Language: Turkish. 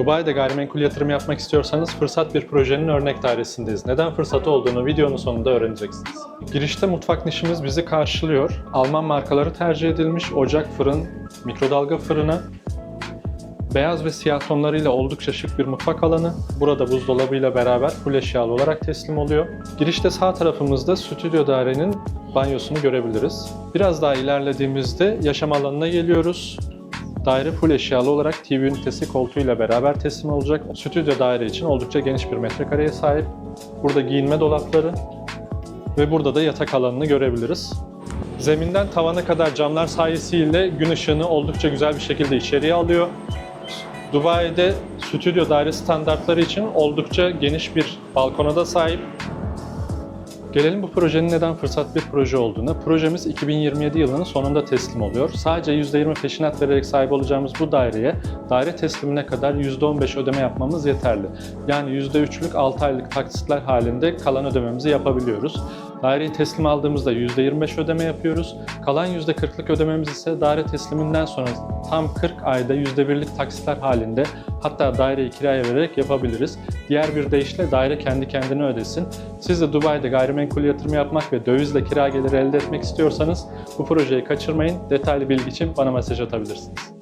Dubai'de gayrimenkul yatırım yapmak istiyorsanız fırsat bir projenin örnek dairesindeyiz. Neden fırsat olduğunu videonun sonunda öğreneceksiniz. Girişte mutfak nişimiz bizi karşılıyor. Alman markaları tercih edilmiş ocak, fırın, mikrodalga fırını, beyaz ve siyah tonlarıyla oldukça şık bir mutfak alanı. Burada buzdolabıyla beraber full eşyalı olarak teslim oluyor. Girişte sağ tarafımızda stüdyo dairenin banyosunu görebiliriz. Biraz daha ilerlediğimizde yaşam alanına geliyoruz. Daire full eşyalı olarak TV ünitesi koltuğuyla beraber teslim olacak. Stüdyo daire için oldukça geniş bir metrekareye sahip. Burada giyinme dolapları ve burada da yatak alanını görebiliriz. Zeminden tavana kadar camlar sayesiyle gün ışığını oldukça güzel bir şekilde içeriye alıyor. Dubai'de stüdyo daire standartları için oldukça geniş bir balkona da sahip. Gelelim bu projenin neden fırsat bir proje olduğuna. Projemiz 2027 yılının sonunda teslim oluyor. Sadece %20 peşinat vererek sahip olacağımız bu daireye daire teslimine kadar %15 ödeme yapmamız yeterli. Yani %3'lük 6 aylık taksitler halinde kalan ödememizi yapabiliyoruz. Daireyi teslim aldığımızda %25 ödeme yapıyoruz. Kalan %40'lık ödememiz ise daire tesliminden sonra tam 40 ayda %1'lik taksitler halinde hatta daireyi kiraya vererek yapabiliriz. Diğer bir deyişle daire kendi kendine ödesin. Siz de Dubai'de gayrimenkul yatırım yapmak ve dövizle kira geliri elde etmek istiyorsanız bu projeyi kaçırmayın. Detaylı bilgi için bana mesaj atabilirsiniz.